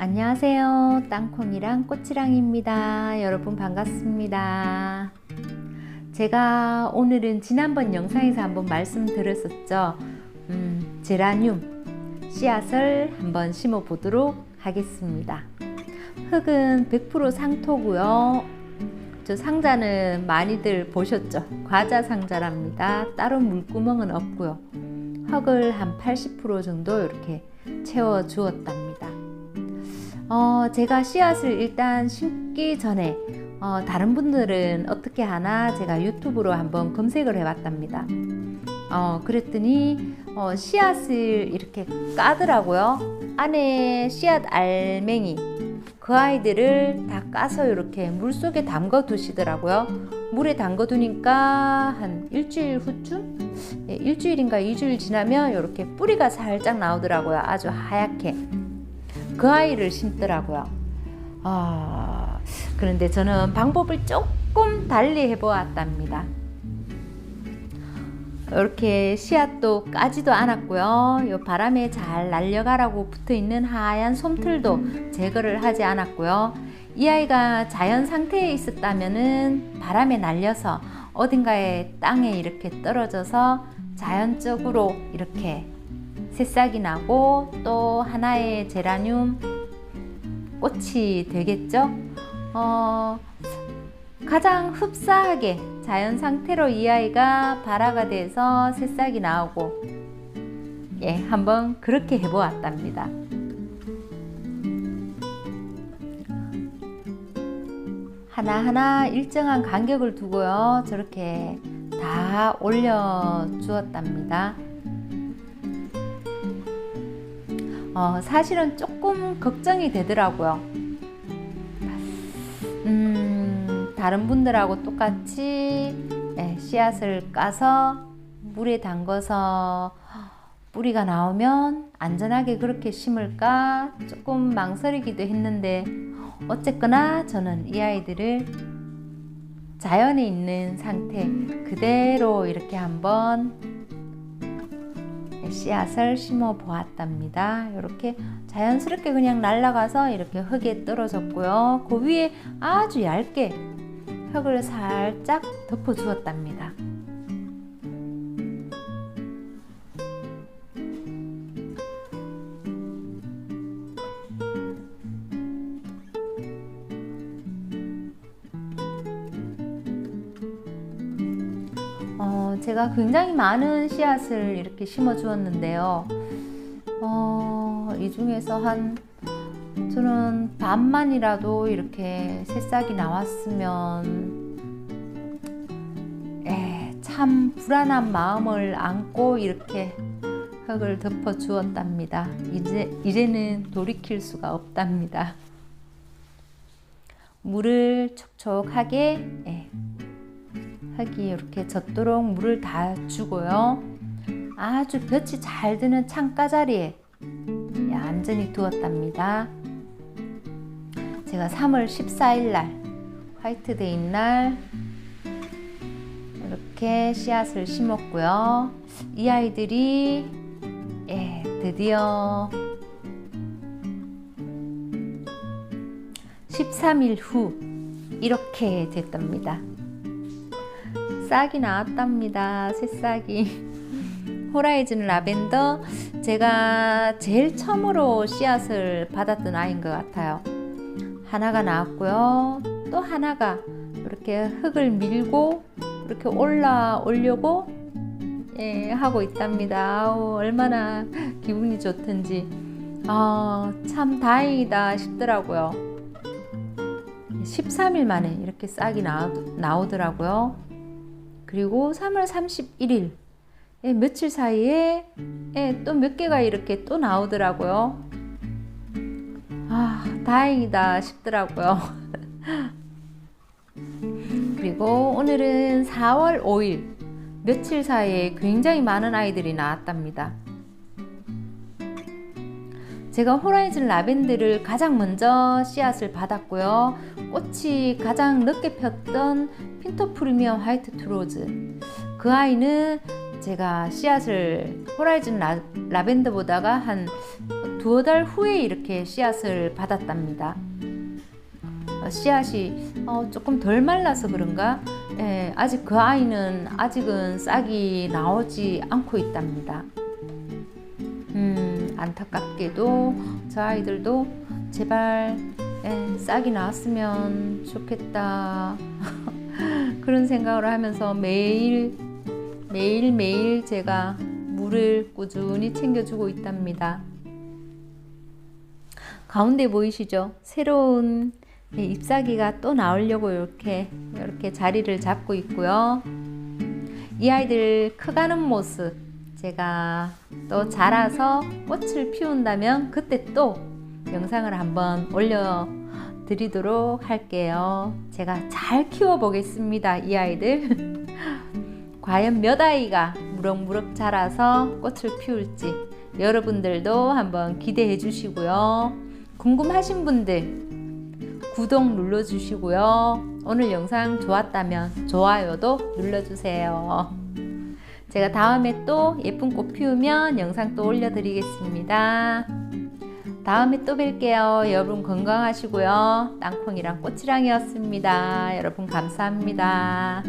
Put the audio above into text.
안녕하세요. 땅콩이랑 꽃이랑입니다. 여러분 반갑습니다. 제가 오늘은 지난번 영상에서 한번 말씀드렸었죠. 음, 제라늄 씨앗을 한번 심어 보도록 하겠습니다. 흙은 100% 상토고요. 저 상자는 많이들 보셨죠? 과자 상자랍니다. 따로 물구멍은 없고요. 흙을 한 80% 정도 이렇게 채워 주었답니다. 어, 제가 씨앗을 일단 심기 전에 어, 다른 분들은 어떻게 하나 제가 유튜브로 한번 검색을 해봤답니다. 어, 그랬더니 어, 씨앗을 이렇게 까더라고요. 안에 씨앗 알맹이 그 아이들을 다 까서 이렇게 물 속에 담궈 두시더라고요. 물에 담궈 두니까 한 일주일 후쯤, 예, 일주일인가 이주일 지나면 이렇게 뿌리가 살짝 나오더라고요. 아주 하얗게. 그 아이를 심더라고요. 아, 그런데 저는 방법을 조금 달리 해보았답니다. 이렇게 씨앗도 까지도 않았고요. 이 바람에 잘 날려가라고 붙어 있는 하얀 솜틀도 제거를 하지 않았고요. 이 아이가 자연 상태에 있었다면은 바람에 날려서 어딘가에 땅에 이렇게 떨어져서 자연적으로 이렇게 새싹이 나고 또 하나의 제라늄 꽃이 되겠죠. 어, 가장 흡사하게 자연 상태로 이 아이가 발화가 돼서 새싹이 나오고 예, 한번 그렇게 해보았답니다. 하나하나 일정한 간격을 두고요. 저렇게 다 올려 주었답니다. 어, 사실은 조금 걱정이 되더라고요. 음, 다른 분들하고 똑같이 네, 씨앗을 까서 물에 담궈서 뿌리가 나오면 안전하게 그렇게 심을까 조금 망설이기도 했는데 어쨌거나 저는 이 아이들을 자연에 있는 상태 그대로 이렇게 한번 씨앗을 심어 보았답니다. 이렇게 자연스럽게 그냥 날아가서 이렇게 흙에 떨어졌고요. 그 위에 아주 얇게 흙을 살짝 덮어 주었답니다. 어, 제가 굉장히 많은 씨앗을 이렇게 심어 주었는데요. 어, 이 중에서 한 저는 반만이라도 이렇게 새싹이 나왔으면 에, 참 불안한 마음을 안고 이렇게 흙을 덮어 주었답니다. 이제 이제는 돌이킬 수가 없답니다. 물을 촉촉하게 예, 흙이 이렇게 젖도록 물을 다 주고요. 아주 볕이 잘 드는 창가 자리에 얌전히 두었답니다. 제가 3월 14일 날 화이트데이 날 이렇게 씨앗을 심었고요. 이 아이들이 예, 드디어 13일 후 이렇게 됐답니다. 싹이 나왔답니다. 새싹이. 호라이즌 라벤더 제가 제일 처음으로 씨앗을 받았던 아이인 것 같아요. 하나가 나왔고요. 또 하나가 이렇게 흙을 밀고 이렇게 올라오려고 예, 하고 있답니다. 아우, 얼마나 기분이 좋든지. 아, 참 다행이다 싶더라고요. 13일 만에 이렇게 싹이 나오, 더라고요 그리고 3월 31일 예, 며칠 사이에 예, 또몇 개가 이렇게 또 나오더라고요. 아, 다행이다 싶더라고요. 그리고 오늘은 4월 5일 며칠 사이에 굉장히 많은 아이들이 나왔답니다. 제가 호라이즌 라벤더를 가장 먼저 씨앗을 받았고요. 꽃이 가장 늦게 폈던 핀토 프리미엄 화이트 트로즈. 그 아이는 제가 씨앗을 호라이즌 라, 라벤더보다가 한 두어 달 후에 이렇게 씨앗을 받았답니다. 어, 씨앗이 어, 조금 덜 말라서 그런가? 예, 아직 그 아이는 아직은 싹이 나오지 않고 있답니다. 음, 안타깝게도 저 아이들도 제발 예, 싹이 나왔으면 좋겠다. 그런 생각을 하면서 매일 매일 매일 제가 물을 꾸준히 챙겨주고 있답니다. 가운데 보이시죠? 새로운 네, 잎사귀가 또 나오려고 이렇게 이렇게 자리를 잡고 있고요. 이 아이들 커가는 모습 제가 또 자라서 꽃을 피운다면 그때 또 영상을 한번 올려 드리도록 할게요. 제가 잘 키워 보겠습니다. 이 아이들. 과연 몇 아이가 무럭무럭 자라서 꽃을 피울지 여러분들도 한번 기대해 주시고요. 궁금하신 분들 구독 눌러 주시고요. 오늘 영상 좋았다면 좋아요도 눌러 주세요. 제가 다음에 또 예쁜 꽃 피우면 영상 또 올려드리겠습니다. 다음에 또 뵐게요. 여러분 건강하시고요. 땅콩이랑 꽃이랑이었습니다. 여러분 감사합니다.